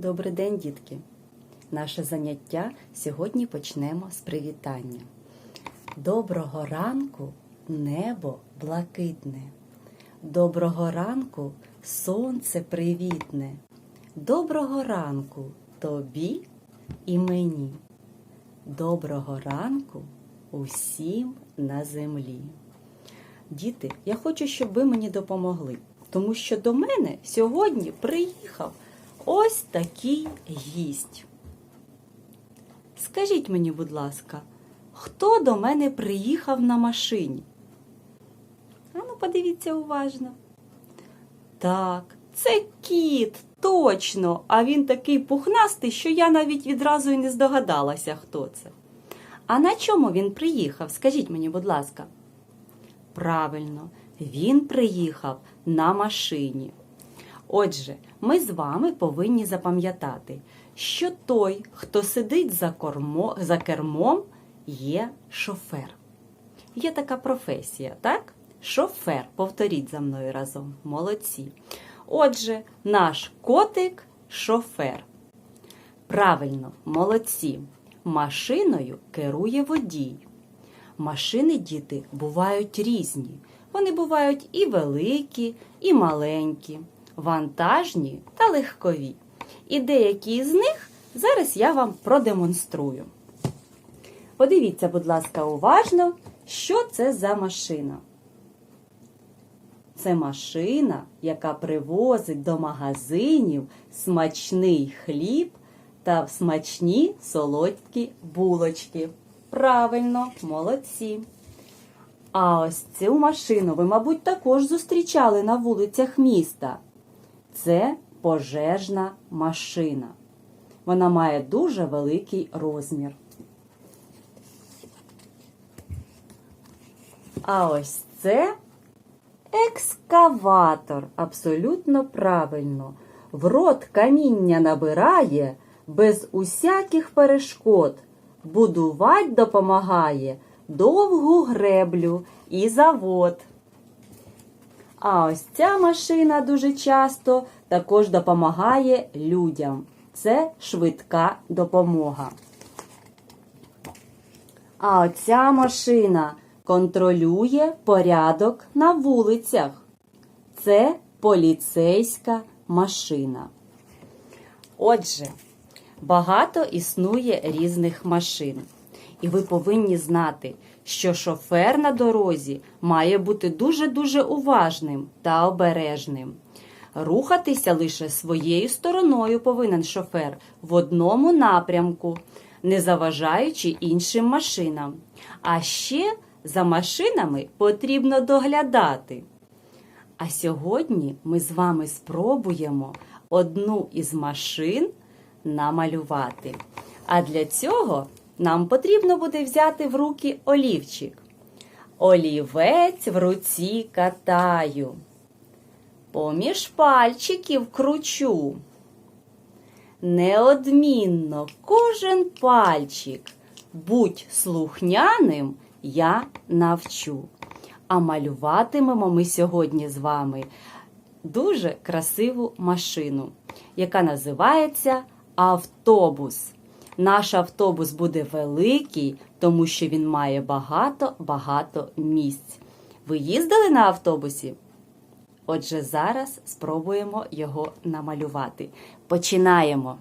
Добрий день, дітки! Наше заняття сьогодні почнемо з привітання. Доброго ранку, небо блакитне. Доброго ранку, сонце привітне. Доброго ранку тобі і мені. Доброго ранку усім на землі. Діти, я хочу, щоб ви мені допомогли, тому що до мене сьогодні приїхав ось такий гість. Скажіть мені, будь ласка, хто до мене приїхав на машині? А ну, подивіться уважно. Так, це кіт, точно, а він такий пухнастий, що я навіть відразу і не здогадалася, хто це. А на чому він приїхав? Скажіть мені, будь ласка. Правильно, він приїхав на машині. Отже, ми з вами повинні запам'ятати, що той, хто сидить за, кормо, за кермом, є шофер. Є така професія, так? Шофер. Повторіть за мною разом. Молодці. Отже, наш котик шофер. Правильно, молодці. Машиною керує водій. Машини діти бувають різні. Вони бувають і великі, і маленькі, вантажні та легкові. І деякі з них зараз я вам продемонструю. Подивіться, будь ласка, уважно, що це за машина. Це машина, яка привозить до магазинів смачний хліб та смачні солодкі булочки. Правильно, молодці. А ось цю машину ви, мабуть, також зустрічали на вулицях міста. Це пожежна машина. Вона має дуже великий розмір. А ось це екскаватор. Абсолютно правильно. В рот каміння набирає без усяких перешкод. Будувать допомагає довгу греблю і завод. А ось ця машина дуже часто також допомагає людям. Це швидка допомога. А оця машина контролює порядок на вулицях. Це поліцейська машина. Отже, багато існує різних машин. І ви повинні знати, що шофер на дорозі має бути дуже-дуже уважним та обережним. Рухатися лише своєю стороною повинен шофер в одному напрямку, не заважаючи іншим машинам. А ще за машинами потрібно доглядати. А сьогодні ми з вами спробуємо одну із машин намалювати. А для цього нам потрібно буде взяти в руки олівчик. Олівець в руці катаю. Поміж пальчиків кручу. Неодмінно кожен пальчик. Будь слухняним, я навчу. А малюватимемо ми сьогодні з вами дуже красиву машину, яка називається автобус. Наш автобус буде великий, тому що він має багато-багато місць. Ви їздили на автобусі? Отже, зараз спробуємо його намалювати. Починаємо.